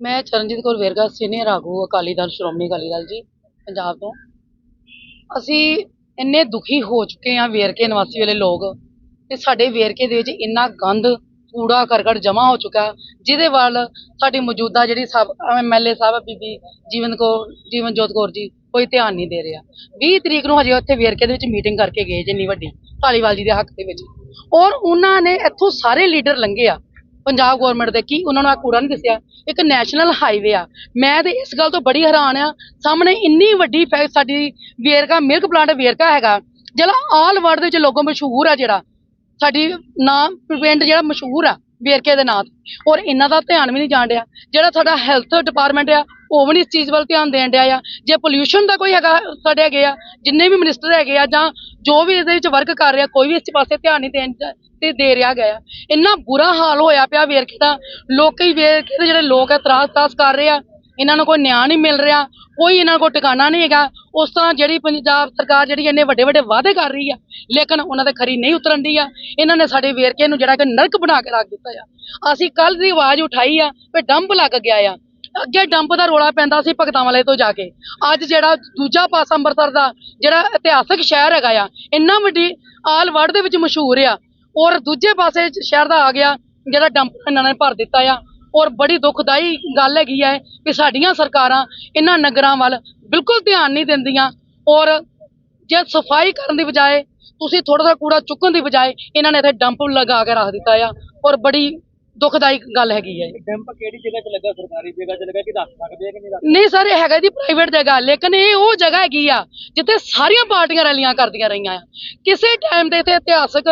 ਮੈਂ ਚਰਨਜੀਤ ਕੌਰ ਵੇਰਗਾ, ਸੀਨੀਅਰ ਆਗੂ, ਅਕਾਲੀ ਦਲ, ਸ਼੍ਰੋਮਣੀ ਅਕਾਲੀ ਦਲ ਜੀ, ਪੰਜਾਬ ਤੋਂ। ਅਸੀਂ ਇੰਨੇ ਦੁਖੀ ਹੋ ਚੁੱਕੇ ਆ ਵੇਰਕੇ ਨਿਵਾਸੀ ਵਾਲੇ ਲੋਕ, ਤੇ ਸਾਡੇ ਵੇਰਕੇ ਦੇ ਵਿੱਚ ਇੰਨਾ ਗੰਦ ਕੂੜਾ ਕਰਕਟ ਜਮ੍ਹਾਂ ਹੋ ਚੁੱਕਾ ਜਿਹਦੇ ਵੱਲ ਸਾਡੀ ਮੌਜੂਦਾ ਜਿਹੜੀ ਸਬ ਐਮਐਲਏ ਸਾਹਿਬ ਬੀਬੀ ਜੀਵਨ ਕੌਰ, ਜੀਵਨਜੋਤ ਕੌਰ ਜੀ, ਕੋਈ ਧਿਆਨ ਨਹੀਂ ਦੇ ਰਿਹਾ। 20 ਤਰੀਕ ਨੂੰ ਹਜੇ ਉੱਥੇ ਵੇਰਕੇ ਦੇ ਵਿੱਚ ਮੀਟਿੰਗ ਕਰਕੇ ਗਏ ਜਿੰਨੀ ਵੱਡੀ, ਧਾਲੀਵਾਲ ਜੀ ਦੇ ਹੱਕ ਦੇ ਵਿੱਚ। ਔਰ ਉਹਨਾਂ ਨੇ ਇੱਥੋਂ ਸਾਰੇ ਲੀਡਰ ਲੰਘੇ ਆ, ਪੰਜਾਬ ਗਵਰਨਮੈਂਟ ਦੇ, ਕੀ ਉਹਨਾਂ ਨੂੰ ਆ ਕੂੜਾ ਨਹੀਂ ਦਿਸਿਆ? ਇੱਕ ਨੈਸ਼ਨਲ ਹਾਈਵੇ ਆ। ਮੈਂ ਤੇ ਇਸ ਗੱਲ ਤੋਂ ਬੜੀ ਹੈਰਾਨ ਆ, ਸਾਹਮਣੇ ਇੰਨੀ ਵੱਡੀ ਫੈ, ਸਾਡੀ ਵੇਰਕਾ ਮਿਲਕ ਪਲਾਂਟ ਵੇਰਕਾ ਹੈਗਾ, ਜਿਹੜਾ ਆਲ ਵਰਲਡ ਦੇ ਵਿੱਚ ਲੋਕਾਂ ਮਸ਼ਹੂਰ ਆ ਜਿਹੜਾ ਸਾਡੀ ਨਾਮ ਪਿੰਡ ਜਿਹੜਾ ਮਸ਼ਹੂਰ ਆ, ਵੇਰਕੇ ਦੇ ਨਾਂ ਤੇ। ਔਰ ਇਹਨਾਂ ਦਾ ਧਿਆਨ ਵੀ ਨਹੀਂ ਜਾਣ ਰਿਹਾ ਜਿਹੜਾ ਸਾਡਾ ਹੈਲਥ ਡਿਪਾਰਟਮੈਂਟ ਆ, ਉਹ ਵੀ ਨਹੀਂ ਇਸ ਚੀਜ਼ ਵੱਲ ਧਿਆਨ ਦੇਣ ਡਿਆ ਆ। ਜੇ ਪੋਲਿਊਸ਼ਨ ਦਾ ਕੋਈ ਹੈਗਾ, ਸਾਡੇ ਹੈਗੇ ਆ, ਜਿੰਨੇ ਵੀ ਮਿਨਿਸਟਰ ਹੈਗੇ ਆ, ਜਾਂ ਜੋ ਵੀ ਇਹਦੇ ਵਿੱਚ ਵਰਕ ਕਰ ਰਿਹਾ, ਕੋਈ ਵੀ ਇਸ ਪਾਸੇ ਧਿਆਨ ਨਹੀਂ ਦੇਣ ਤੇ ਦੇ ਰਿਹਾ ਗਿਆ ਆ। ਇੰਨਾ ਬੁਰਾ ਹਾਲ ਹੋਇਆ ਪਿਆ ਵੇਰਕੇ ਦਾ। ਲੋਕੀ ਵੇਰਕੇ ਦੇ ਜਿਹੜੇ ਲੋਕ ਆ ਤਰਾਸ ਤਾਸ ਕਰ ਰਹੇ ਆ। ਇਹਨਾਂ ਨੂੰ ਕੋਈ ਨਿਆਂ ਨਹੀਂ ਮਿਲ ਰਿਹਾ, ਕੋਈ ਇਹਨਾਂ ਕੋਲ ਟਿਕਾਣਾ ਨਹੀਂ ਹੈਗਾ। ਉਸ ਤਰ੍ਹਾਂ ਜਿਹੜੀ ਪੰਜਾਬ ਸਰਕਾਰ ਜਿਹੜੀ ਇੰਨੇ ਵੱਡੇ ਵੱਡੇ ਵਾਅਦੇ ਕਰ ਰਹੀ ਆ, ਲੇਕਿਨ ਉਹਨਾਂ ਦੇ ਖਰੀ ਨਹੀਂ ਉਤਰਨ ਦੀ ਆ। ਇਹਨਾਂ ਨੇ ਸਾਡੇ ਵੇਰਕੇ ਨੂੰ ਜਿਹੜਾ ਕਿ ਨਰਕ ਬਣਾ ਕੇ ਰੱਖ ਦਿੱਤਾ ਆ। ਅਸੀਂ ਕੱਲ ਦੀ ਆਵਾਜ਼ ਉਠਾਈ ਆ ਵੀ ਡੰਪ ਲੱਗ ਗਿਆ ਆ। ਅੱਗੇ ਡੰਪ ਦਾ ਰੋਲਾ ਪੈਂਦਾ ਸੀ ਭਗਤਾਂ ਵਾਲੇ ਤੋਂ ਜਾ ਕੇ। ਅੱਜ ਜਿਹੜਾ ਦੂਜਾ ਪਾਸਾ ਅੰਮ੍ਰਿਤਸਰ ਦਾ ਜਿਹੜਾ ਇਤਿਹਾਸਕ ਸ਼ਹਿਰ ਹੈਗਾ ਆ, ਇੰਨਾ ਵੱਡੀ ਆਲ ਵਰਲਡ ਦੇ ਵਿੱਚ ਮਸ਼ਹੂਰ ਆ। ਔਰ ਦੂਜੇ ਪਾਸੇ ਸ਼ਹਿਰ ਦਾ ਆ ਗਿਆ ਜਿਹੜਾ ਡੰਪ ਇਹਨਾਂ ਨੇ ਭਰ ਦਿੱਤਾ ਆ। ਔਰ ਬੜੀ ਦੁਖਦਾਈ ਗੱਲ ਹੈਗੀ ਹੈ ਕਿ ਸਾਡੀਆਂ ਸਰਕਾਰਾਂ ਇਹਨਾਂ ਨਗਰਾਂ ਵੱਲ ਬਿਲਕੁਲ ਧਿਆਨ ਨਹੀਂ ਦਿੰਦੀਆਂ ਔਰ ਜੇ ਸਫ਼ਾਈ ਕਰਨ ਦੀ ਬਜਾਏ ਤੁਸੀਂ ਥੋੜਾ ਜਿਹਾ ਕੂੜਾ ਚੁੱਕਣ ਦੀ ਬਜਾਏ ਇਹਨਾਂ ਨੇ ਇੱਥੇ ਡੰਪ ਲਗਾ ਕੇ ਰੱਖ ਦਿੱਤਾ ਆ ਔਰ ਬੜੀ ਦੁਖਦਾਈ ਗੱਲ ਹੈਗੀ ਹੈ। ਡੈਂਪ ਕਿਹੜੀ ਜਗ੍ਹਾ 'ਚ ਲੱਗਾ? ਸਰਕਾਰੀ ਜਗ੍ਹਾ 'ਚ ਲੱਗਾ ਕਿ ਦੱਸ ਸਕਦੇ ਆ ਕਿ ਨਹੀਂ ਦੱਸ ਨਹੀਂ ਸਰ ਇਹ ਹੈਗਾ ਜੀ ਪ੍ਰਾਈਵੇਟ ਜਗ੍ਹਾ ਲੇਕਿਨ ਇਹ ਉਹ ਜਗ੍ਹਾ ਹੈਗੀ ਆ ਜਿੱਥੇ ਸਾਰੀਆਂ ਪਾਰਟੀਆਂ ਰੈਲੀਆਂ ਕਰਦੀਆਂ ਰਹੀਆਂ ਆ। ਕਿਸੇ ਟਾਈਮ ਦੇ ਇੱਥੇ ਇਤਿਹਾਸਕ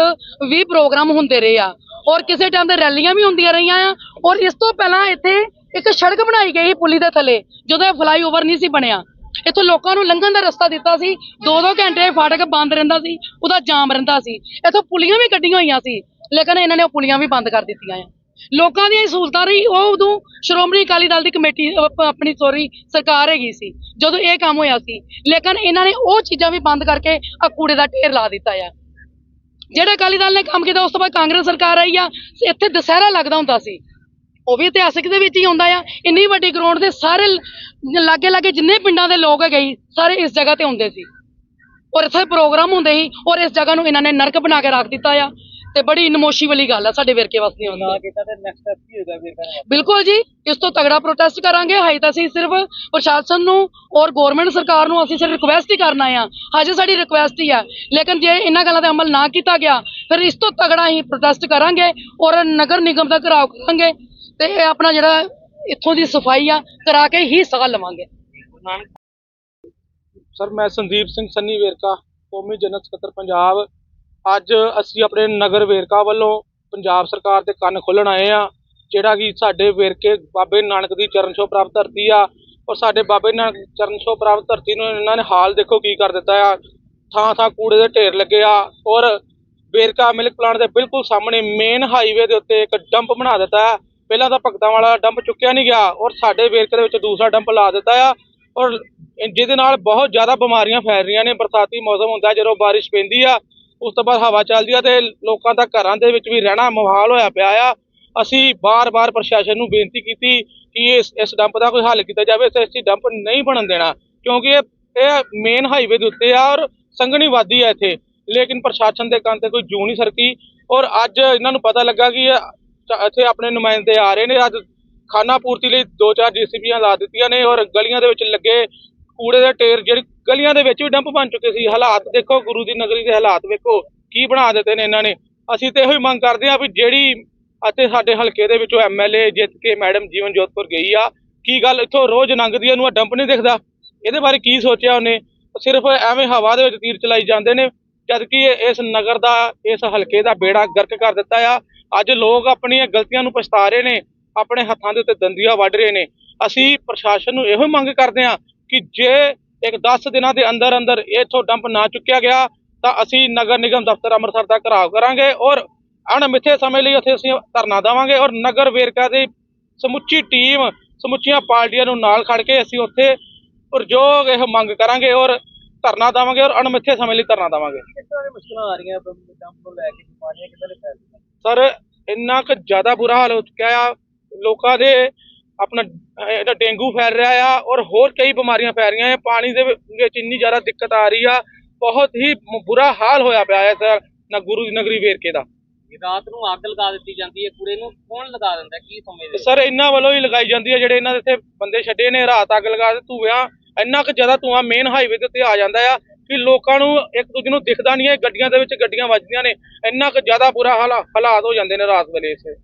ਵੀ ਪ੍ਰੋਗਰਾਮ ਹੁੰਦੇ ਰਹੇ ਆ। ਔਰ ਕਿਸੇ ਟਾਈਮ ਤੇ ਰੈਲੀਆਂ ਵੀ ਹੁੰਦੀਆਂ ਰਹੀਆਂ ਆ, ਔਰ ਇਸ ਤੋਂ ਪਹਿਲਾਂ ਇੱਥੇ ਇੱਕ ਸੜਕ ਬਣਾਈ ਗਈ ਪੁਲੀ ਦੇ ਥੱਲੇ, ਜਦੋਂ ਇਹ ਫਲਾਈਓਵਰ ਨਹੀਂ ਸੀ ਬਣਿਆ। ਇੱਥੋਂ ਲੋਕਾਂ ਨੂੰ ਲੰਘਣ ਦਾ ਰਸਤਾ ਦਿੱਤਾ ਸੀ ਦੋ ਦੋ ਘੰਟੇ ਫਾਟਕ ਬੰਦ ਰਹਿੰਦਾ ਸੀ, ਉਹਦਾ ਜਾਮ ਰਹਿੰਦਾ ਸੀ। ਇੱਥੋਂ ਪੁਲੀਆਂ ਵੀ ਕੱਢੀਆਂ ਹੋਈਆਂ ਸੀ, ਲੇਕਿਨ ਇਹਨਾਂ ਨੇ ਉਹ ਪੁਲੀਆਂ ਵੀ ਬੰਦ ਕਰ ਦਿੱਤੀਆਂ ਆ। ਲੋਕਾਂ ਦੀਆਂ ਸਹੂਲਤਾਂ ਰਹੀ, ਉਹ ਉਦੋਂ ਸ਼੍ਰੋਮਣੀ ਅਕਾਲੀ ਦਲ ਦੀ ਕਮੇਟੀ ਆਪਣੀ ਸੋਰੀ ਸਰਕਾਰ ਹੈਗੀ ਸੀ, ਜਦੋਂ ਇਹ ਕੰਮ ਹੋਇਆ ਸੀ। ਲੇਕਿਨ ਇਹਨਾਂ ਨੇ ਉਹ ਚੀਜ਼ਾਂ ਵੀ ਬੰਦ ਕਰਕੇ ਆ ਕੂੜੇ ਦਾ ਢੇਰ ਲਾ ਦਿੱਤਾ ਆ। ਜਿਹੜਾ ਅਕਾਲੀ ਦਲ ਨੇ ਕੰਮ ਕੀਤਾ, ਉਸ ਤੋਂ ਬਾਅਦ ਕਾਂਗਰਸ ਸਰਕਾਰ ਆਈ ਆ, ਇੱਥੇ ਦੁਸਹਿਰਾ ਲੱਗਦਾ ਹੁੰਦਾ ਸੀ। ਉਹ ਵੀ ਇਤਿਹਾਸਿਕ ਦੇ ਵਿੱਚ ਹੀ ਆਉਂਦਾ ਆ। ਇੰਨੀ ਵੱਡੀ ਗਰਾਊਂਡ ਦੇ ਸਾਰੇ ਲਾਗੇ ਲਾਗੇ ਜਿੰਨੇ ਪਿੰਡਾਂ ਦੇ ਲੋਕ ਹੈਗੇ ਸੀ, ਸਾਰੇ ਇਸ ਜਗ੍ਹਾ ਤੇ ਹੁੰਦੇ ਸੀ। ਔਰ ਇੱਥੇ ਪ੍ਰੋਗਰਾਮ ਹੁੰਦੇ ਸੀ, ਔਰ ਇਸ ਜਗ੍ਹਾ ਨੂੰ ਇਹਨਾਂ ਨੇ ਨਰਕ ਬਣਾ ਕੇ ਰੱਖ ਦਿੱਤਾ ਆ। ਤੇ ਬੜੀ ਨਮੋਸ਼ੀ ਵਾਲੀ ਗੱਲ ਆ ਸਾਡੇ ਵੇਰਕੇ ਵਾਸਤੇ ਨਾ ਕੀਤਾ ਤੇ ਨੈਕਸਟ ਸਟੈਪ ਕੀ ਹੋਏਗਾ ਵੇਰਕਨ ਵਾਸਤੇ ਬਿਲਕੁਲ ਜੀ ਇਸ ਤੋਂ ਤਗੜਾ ਪ੍ਰੋਟੈਸਟ ਕਰਾਂਗੇ। ਹਾਈ ਤਾਂ ਅਸੀਂ ਸਿਰਫ ਪ੍ਰਸ਼ਾਸਨ ਨੂੰ ਔਰ ਗਵਰਨਮੈਂਟ ਸਰਕਾਰ ਨੂੰ ਅਸੀਂ ਸਿਰਫ ਰਿਕੁਐਸਟ ਹੀ ਕਰਨਾ ਆ। ਹਜੇ ਸਾਡੀ ਰਿਕੁਐਸਟ ਹੀ ਆ। ਲੇਕਿਨ ਜੇ ਇਹਨਾਂ ਗੱਲਾਂ ਤੇ ਅਮਲ ਨਾ ਕੀਤਾ ਗਿਆ ਫਿਰ ਇਸ ਤੋਂ ਤਗੜਾ ਹੀ ਪ੍ਰੋਟੈਸਟ ਕਰਾਂਗੇ ਔਰ ਨਗਰ ਨਿਗਮ ਦਾ ਘਰਾਓ ਕਰਾਂਗੇ। ਤੇ ਇਹ ਆਪਣਾ ਜਿਹੜਾ ਇੱਥੋਂ ਦੀ ਸਫ਼ਾਈ ਆ ਕਰਾ ਕੇ ਹੀ ਸਾਹ ਲਵਾਂਗੇ। ਸਰ ਮੈਂ ਸੰਦੀਪ ਸਿੰਘ ਸੰਨੀ ਵੇਰਕਾ ਕੌਮੀ ਜਨਰਲ ਸਕੱਤਰ ਪੰਜਾਬ। ਅੱਜ ਅਸੀਂ ਆਪਣੇ ਨਗਰ ਵੇਰਕਾ ਵੱਲੋਂ ਪੰਜਾਬ ਸਰਕਾਰ ਦੇ ਕੰਨ ਖੋਲਣ ਆਏ ਆ ਜਿਹੜਾ ਕਿ ਸਾਡੇ ਵੇਰਕੇ ਬਾਬੇ ਨਾਨਕ ਦੀ ਚਰਨ ਛੋਹ ਪ੍ਰਾਪਤ ਧਰਤੀ ਆ ਔਰ ਸਾਡੇ ਬਾਬੇ ਨਾਨਕ ਚਰਨ ਛੋਹ ਪ੍ਰਾਪਤ ਧਰਤੀ ਨੂੰ ਇਹਨਾਂ ਨੇ ਹਾਲ ਦੇਖੋ ਕੀ ਕਰ ਦਿੱਤਾ ਆ। ਥਾਂ ਥਾਂ ਕੂੜੇ ਦੇ ਢੇਰ ਲੱਗੇ ਆ ਔਰ ਵੇਰਕਾ ਮਿਲਕ ਪਲਾਂਟ ਦੇ ਬਿਲਕੁਲ ਸਾਹਮਣੇ ਮੇਨ ਹਾਈਵੇ ਦੇ ਉੱਤੇ ਇੱਕ ਡੰਪ ਬਣਾ ਦਿੱਤਾ ਹੈ ਪਹਿਲਾਂ ਤਾਂ ਭਗਤਾਂ ਵਾਲਾ ਡੰਪ ਚੁੱਕਿਆ ਨਹੀਂ ਗਿਆ ਔਰ ਸਾਡੇ ਵੇਰਕੇ ਦੇ ਵਿੱਚ ਦੂਸਰਾ ਡੰਪ ਲਾ ਦਿੱਤਾ ਆ ਔਰ ਜਿਹਦੇ ਨਾਲ ਬਹੁਤ ਜ਼ਿਆਦਾ ਬਿਮਾਰੀਆਂ ਫੈਲ ਰਹੀਆਂ ਨੇ, ਬਰਸਾਤੀ ਮੌਸਮ ਹੁੰਦਾ ਜਦੋਂ ਬਾਰਿਸ਼ ਪੈਂਦੀ ਆ ਉਸ ਤੋਂ ਬਾਅਦ ਹਵਾ ਚੱਲਦੀ ਆ ਤੇ ਲੋਕਾਂ ਦਾ ਘਰਾਂ ਦੇ ਵਿੱਚ ਵੀ ਰਹਿਣਾ ਮੁਹਾਲ ਹੋਇਆ ਪਿਆ ਆ। ਅਸੀਂ ਬਾਰ-ਬਾਰ ਪ੍ਰਸ਼ਾਸਨ ਨੂੰ ਬੇਨਤੀ ਕੀਤੀ ਕਿ ਇਸ ਇਸ ਡੰਪ ਦਾ ਕੋਈ ਹੱਲ ਕੀਤਾ ਜਾਵੇ ਤੇ ਇਸ ਡੰਪ ਨਹੀਂ ਬਣਨ ਦੇਣਾ, ਕਿਉਂਕਿ ਇਹ ਇਹ ਮੇਨ ਹਾਈਵੇ ਦੇ ਉੱਤੇ ਆ ਔਰ ਸੰਘਣੀ ਵਾਦੀ ਆ ਇੱਥੇ। ਲੇਕਿਨ ਪ੍ਰਸ਼ਾਸਨ ਦੇ ਕੰਨ ਤੇ ਕੋਈ ਜੂ ਨਹੀਂ ਸਰਕੀ ਔਰ ਅੱਜ ਇਹਨਾਂ ਨੂੰ ਪਤਾ ਲੱਗਾ ਕਿ ਇਹ ਚ- ਇੱਥੇ ਆਪਣੇ ਨੁਮਾਇੰਦੇ ਆ ਰਹੇ ਨੇ। ਅੱਜ ਖਾਨਾ ਪੂਰਤੀ ਲਈ ਦੋ ਚਾਰ ਜੀਸੀਬੀਆਂ ਲਾ ਦਿੱਤੀਆਂ ਨੇ ਔਰ ਗਲੀਆਂ ਦੇ ਵਿੱਚ ਲੱਗੇ ਕੂੜੇ ਦੇ ਢੇਰ ਜਿਹੜੇ ਗਲੀਆਂ ਦੇ ਵਿੱਚ ਵੀ ਡੰਪ ਬਣ ਚੁੱਕੇ ਸੀ। ਹਾਲਾਤ ਦੇਖੋ, ਗੁਰੂ ਦੀ ਨਗਰੀ ਦੇ ਹਾਲਾਤ ਵੇਖੋ, ਕੀ ਬਣਾ ਦਿੱਤੇ ਨੇ ਇਹਨਾਂ ਨੇ। ਅਸੀਂ ਤੇ ਇਹੋ ਹੀ ਮੰਗ ਕਰਦੇ ਹਾਂ ਵੀ ਜਿਹੜੀ ਅਤੇ ਸਾਡੇ ਹਲਕੇ ਦੇ ਵਿੱਚੋਂ ਐਮਐਲਏ ਜਿੱਤ ਕੇ ਮੈਡਮ ਜੀਵਨ ਜੋਤਪੁਰ ਗਈ ਆ, ਕੀ ਗੱਲ ਇੱਥੋਂ ਰੋਜ਼ ਲੰਘਦੀ ਆ, ਡੰਪ ਨਹੀਂ ਦਿਖਦਾ? ਇਹਦੇ ਬਾਰੇ ਕੀ ਸੋਚਿਆ ਉਹਨੇ? ਸਿਰਫ ਐਵੇਂ ਹਵਾ ਦੇ ਵਿੱਚ ਤੀਰ ਚਲਾਈ ਜਾਂਦੇ ਨੇ ਜਦ ਕਿ ਇਸ ਨਗਰ ਦਾ, ਇਸ ਹਲਕੇ ਦਾ ਬੇੜਾ ਗਰਕ ਕਰ ਦਿੱਤਾ ਆ। ਅੱਜ ਲੋਕ ਆਪਣੀਆਂ ਗਲਤੀਆਂ ਨੂੰ ਪਛਤਾ ਰਹੇ ਨੇ, ਆਪਣੇ ਹੱਥਾਂ ਦੇ ਉੱਤੇ ਦੰਦੀਆਂ ਵੱਢ ਰਹੇ ਨੇ। ਅਸੀਂ ਪ੍ਰਸ਼ਾਸਨ ਨੂੰ ਇਹੋ ਹੀ ਮੰਗ ਕਰਦੇ ਹਾਂ ਕਿ ਜੇ ਇੱਕ 10 ਦਿਨਾਂ ਦੇ ਅੰਦਰ ਅੰਦਰ ਇੱਥੋਂ ਡੰਪ ਨਾ ਚੁੱਕਿਆ ਗਿਆ ਤਾਂ ਅਸੀਂ ਨਗਰ ਨਿਗਮ ਦਫ਼ਤਰ ਅੰਮ੍ਰਿਤਸਰ ਦਾ ਘਰਾਵ ਕਰਾਂਗੇ ਔਰ ਅਣਮਿੱਥੇ ਸਮੇਂ ਲਈ ਉੱਥੇ ਅਸੀਂ ਧਰਨਾ ਦੇਵਾਂਗੇ ਔਰ ਨਗਰ ਵੇਰਕਾ ਦੀ ਸਮੁੱਚੀ ਟੀਮ ਸਮੁੱਚੀਆਂ ਪਾਰਟੀਆਂ ਨੂੰ ਨਾਲ ਖੜ ਕੇ ਅਸੀਂ ਉੱਥੇ ਪੁਰਜੋਗ ਇਹ ਮੰਗ ਕਰਾਂਗੇ ਔਰ ਧਰਨਾ ਦੇਵਾਂਗੇ ਔਰ ਅਣਮਿੱਥੇ ਸਮੇਂ ਲਈ ਧਰਨਾ ਦੇਵਾਂਗੇ। ਮੁਸ਼ਕਲਾਂ ਆ ਰਹੀਆਂ ਦਮ ਤੋਂ ਲੈ ਕੇ ਬਿਮਾਰੀਆਂ ਕਿੱਦਾਂ ਦੇ ਫੈਲ ਰਹੀਆਂ ਸਰ ਇੰਨਾ ਕੁ ਜ਼ਿਆਦਾ ਬੁਰਾ ਹਾਲ ਹੋ ਚੁੱਕਿਆ ਆ ਲੋਕਾਂ ਦੇ ਆਪਣਾ ਇਹਦਾ ਡੇਂਗੂ ਫੈਲ ਰਿਹਾ ਆ ਔਰ ਹੋਰ ਕਈ ਬਿਮਾਰੀਆਂ ਫੈਲ ਰਹੀਆਂ ਆ ਪਾਣੀ ਦੇ ਵਿੱਚ ਇੰਨੀ ਜ਼ਿਆਦਾ ਦਿੱਕਤ ਆ ਰਹੀ ਆ ਬਹੁਤ ਹੀ ਬੁਰਾ ਹਾਲ ਹੋਇਆ ਪਿਆ ਹੈ ਸਰ ਨ ਗੁਰੂ ਦੀ ਨਗਰੀ ਵੇਰਕੇ ਦਾ ਰਾਤ ਨੂੰ ਅੱਗ ਲਗਾ ਦਿੱਤੀ ਜਾਂਦੀ ਹੈ ਕੂੜੇ ਨੂੰ ਕੌਣ ਲਗਾ ਦਿੰਦਾ? ਕੀ ਸਮਝਦੇ? ਸਰ ਇਹਨਾਂ ਵੱਲੋਂ ਹੀ ਲਗਾਈ ਜਾਂਦੀ ਹੈ ਜਿਹੜੇ ਇਹਨਾਂ ਦੇ ਇੱਥੇ ਬੰਦੇ ਛੱਡੇ ਨੇ ਰਾਤ ਅੱਗ ਲਗਾ ਦੇ ਧੂਆਂ ਇੰਨਾ ਕੁ ਜ਼ਿਆਦਾ ਧੂਆਂ ਮੇਨ ਹਾਈਵੇ ਦੇ ਉੱਤੇ ਆ ਜਾਂਦਾ ਆ ਕਿ ਲੋਕਾਂ ਨੂੰ ਇੱਕ ਦੂਜੇ ਨੂੰ ਦਿਖਦਾ ਨਹੀਂ ਹੈ ਗੱਡੀਆਂ ਦੇ ਵਿੱਚ ਗੱਡੀਆਂ ਵੱਜਦੀਆਂ ਨੇ ਇੰਨਾ ਕੁ ਜ਼ਿਆਦਾ ਬੁਰਾ ਹਾਲਾ ਹਾਲਾਤ ਹੋ ਜਾਂਦੇ ਨੇ ਰਾਤ ਵੇਲੇ ਇੱਥੇ